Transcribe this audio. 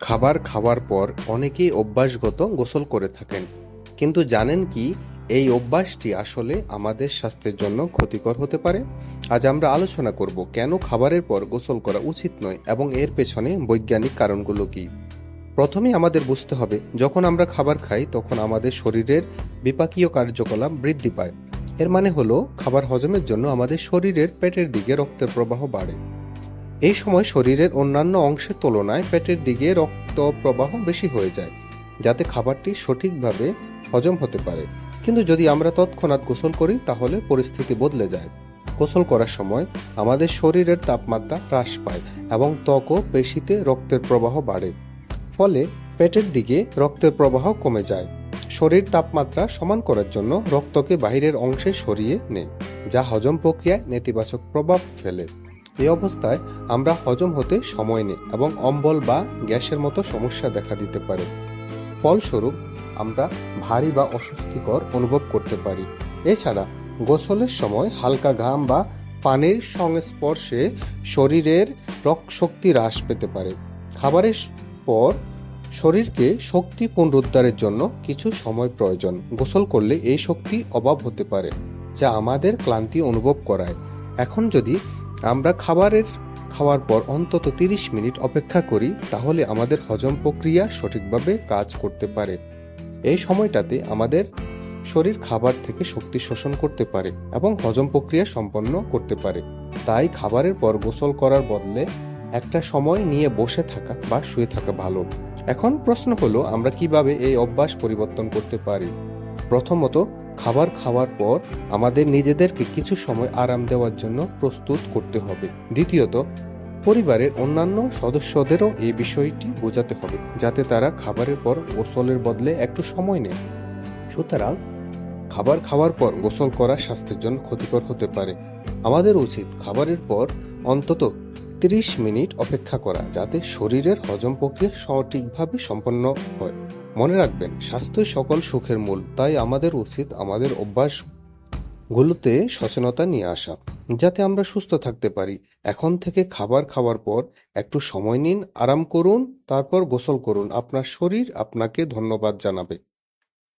খাবার খাওয়ার পর অনেকেই অভ্যাসগত গোসল করে থাকেন। কিন্তু জানেন কি, এই অভ্যাসটি আসলে আমাদের স্বাস্থ্যের জন্য ক্ষতিকর হতে পারে? আজ আমরা আলোচনা করব কেন খাবারের পর গোসল করা উচিত নয় এবং এর পেছনে বৈজ্ঞানিক কারণগুলো কি? প্রথমেই আমাদের বুঝতে হবে, যখন আমরা খাবার খাই, তখন আমাদের শরীরের বিপাকীয় কার্যকলাপ বৃদ্ধি পায়। এর মানে হলো, খাবার হজমের জন্য আমাদের শরীরের পেটের দিকে রক্তের প্রবাহ বাড়ে। এই সময় শরীরের অন্যান্য অংশের তুলনায় পেটের দিকে রক্ত প্রবাহ বেশি হয়ে যায়, যাতে খাবারটি সঠিকভাবে হজম হতে পারে। কিন্তু যদি আমরা তৎক্ষণাৎ গোসল করি, তাহলে পরিস্থিতি বদলে যায়। গোসল করার সময় আমাদের শরীরের তাপমাত্রা হ্রাস পায় এবং ত্বক ও পেশিতে রক্তের প্রবাহ বাড়ে। ফলে পেটের দিকে রক্তের প্রবাহ কমে যায়। শরীর তাপমাত্রা সমান করার জন্য রক্তকে বাহিরের অংশে সরিয়ে নেয় যা হজম প্রক্রিয়ায় নেতিবাচক প্রভাব ফেলে। এই অবস্থায় আমরা হজম হতে সময় নেই এবং অম্বল বা গ্যাসের মতো সমস্যা দেখা দিতে পারে। ফলস্বরূপ, আমরা ভারী বা অস্বস্তিকর অনুভব করতে পারি। এছাড়া, গোসলের সময় হালকা ঘাম বা পানির সংস্পর্শে শরীরের রক্ত শক্তি হ্রাস পেতে পারে। খাবারের পর শরীরকে শক্তি পুনরুদ্ধারের জন্য কিছু সময় প্রয়োজন। গোসল করলে এই শক্তি অভাব হতে পারে, যা আমাদের ক্লান্তি অনুভব করায়। এখন যদি আমরা খাবারের খাওয়ার পর অন্তত তিরিশ মিনিট অপেক্ষা করি তাহলে আমাদের হজম প্রক্রিয়া সঠিকভাবে কাজ করতে পারে। এই সময়টাতে আমাদের শরীর খাবার থেকে শক্তি শোষণ করতে পারে এবং হজম প্রক্রিয়া সম্পন্ন করতে পারে। তাই খাবারের পর গোসল করার বদলে একটা সময় নিয়ে বসে থাকা বা শুয়ে থাকা ভালো। এখন প্রশ্ন হলো, আমরা কীভাবে এই অভ্যাস পরিবর্তন করতে পারি? প্রথমত খাবার খাওয়ার পর আমাদের নিজেদেরকে কিছু সময় আরাম দেওয়ার জন্য প্রস্তুত করতে হবে। দ্বিতীয়ত, পরিবারের অন্যান্য সদস্যদেরও এই বিষয়টি বোঝাতে হবে, যাতে তারা খাবারের পর গোসলের বদলে একটু সময় নেয়। সুতরাং, খাবার খাওয়ার পর গোসল করা স্বাস্থ্যের জন্য ক্ষতিকর হতে পারে। আমাদের উচিত খাবারের পর অন্তত তিরিশ মিনিট অপেক্ষা করা, যাতে শরীরের হজম প্রক্রিয়া সঠিকভাবে সম্পন্ন হয়। মনে রাখবেন স্বাস্থ্যই সকল সুখের মূল, তাই আমাদের উচিত আমাদের অভ্যাসগুলোতে সচেতনতা নিয়ে আসা, যাতে আমরা সুস্থ থাকতে পারি। এখন থেকে খাবার খাওয়ার পর একটু সময় নিন, আরাম করুন, তারপর গোসল করুন। আপনার শরীর আপনাকে ধন্যবাদ জানাবে।